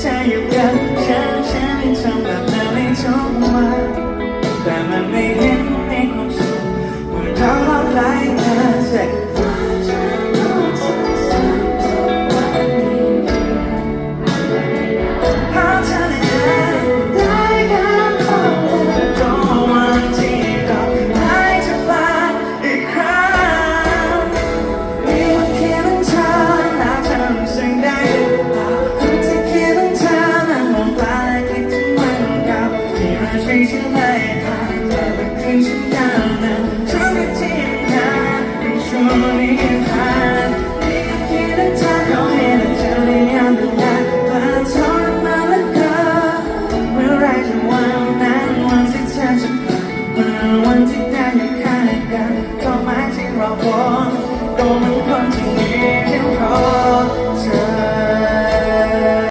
เธออยู่กับฉันฉันจำแบบนั้นในทุกวันแต่มันไม่เห็นในความสุขมันเราเราไร้กัน ฟรีฉันไม่ผ่านแต่วันคืนฉันยาวนานทุกนาทีนานในช่วงนี้ผ่านนี่ก็คิดถึงเธอเขาให้เราเจอในยามเวลาผ่านทรมาแล้วก็เมื่อไรจะวางนั้นวันที่เธอจะผ่านมาวันที่ได้อยู่ข้างกันก็หมายที่เราพบตัวมันคนที่นี้